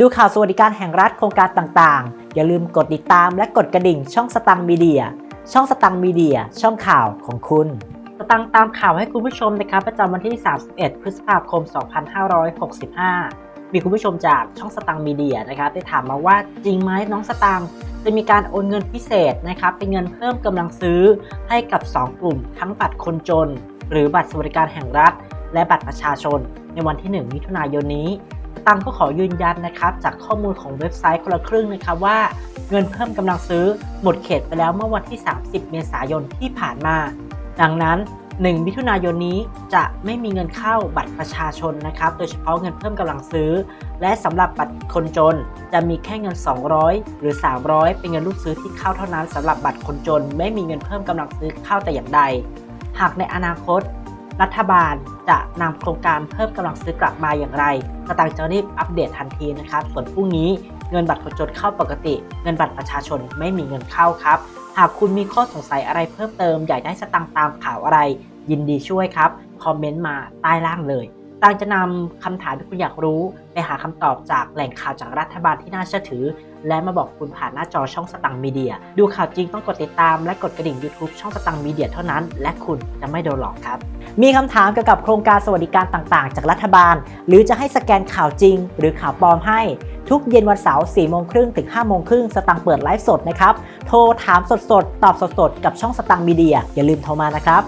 ดูข่าวสวัสดิการแห่งรัฐโครงการต่างๆ อย่าลืมกดติดตามและกดกระดิ่งช่องสตังมีเดีย ช่องสตังมีเดีย ช่องข่าวของคุณสตังตามข่าวให้คุณผู้ชมนะครับประจำวันที่ 31 พฤษภาคม 2565 มีคุณผู้ชมจากช่องสตังมีเดียนะครับได้ถามมาว่าจริงไหมน้องสตังจะมีการโอนเงินพิเศษนะครับเป็นเงินเพิ่มกำลังซื้อให้กับ 2 กลุ่ม ทั้งบัตรคนจน หรือบัตรสวัสดิการแห่งรัฐ และบัตรประชาชน ในวันที่ 1 มิถุนายนนี้ ตังก็ขอยืนยันนะครับ จากข้อมูลของเว็บไซต์คนละครึ่งนะครับว่าเงินเพิ่มกำลังซื้อหมดเขตไปแล้วเมื่อวันที่ 30 เมษายนที่ผ่านมา ดังนั้น 1 มิถุนายนนี้จะไม่มีเงินเข้าบัตรประชาชนนะครับ โดยเฉพาะเงินเพิ่มกำลังซื้อ และสำหรับบัตรคนจน จะมีแค่เงิน 200 หรือ 300 เป็นเงินลูกซื้อที่เข้าเท่านั้นสำหรับบัตรคนจน ไม่มีเงินเพิ่มกำลังซื้อเข้าแต่อย่างใด หากในอนาคต รัฐบาลจะนำโครงการเพิ่มกำลังซื้อกลับมาอย่างไรกระตังจะรีบอัปเดตทันทีนะครับ ส่วนพรุ่งนี้เงินบัตรคนจนเข้าปกติ เงินบัตรประชาชนไม่มีเงินเข้าครับ หากคุณมีข้อสงสัยอะไรเพิ่มเติมอยากได้สตังตามข่าวอะไร ยินดีช่วยครับ คอมเมนต์มาใต้ล่างเลยตังจะนำคำถามที่คุณอยากรู้ ไปหาคำตอบจากแหล่งข่าวจากรัฐบาลที่น่าเชื่อถือ และมาบอกคุณผ่านหน้าจอช่องสตังมีเดีย ดูข่าวจริงต้องกดติดตามและกดกระดิ่ง YouTube ช่องสตังมีเดียเท่านั้น และคุณจะไม่โดนหลอกครับ มีคำถามเกี่ยวกับโครงการสวัสดิการต่างๆ จากรัฐบาล หรือจะให้สแกนข่าวจริง หรือข่าวปลอมให้ ทุกเย็นวันเสาร์4โมงครึ่งถึง5โมงครึ่งสตังค์เปิดไลฟ์สดนะครับ โทรถามสดๆ ตอบสดๆ กับช่องสตังค์มีเดีย อย่าลืมโทรมานะครับ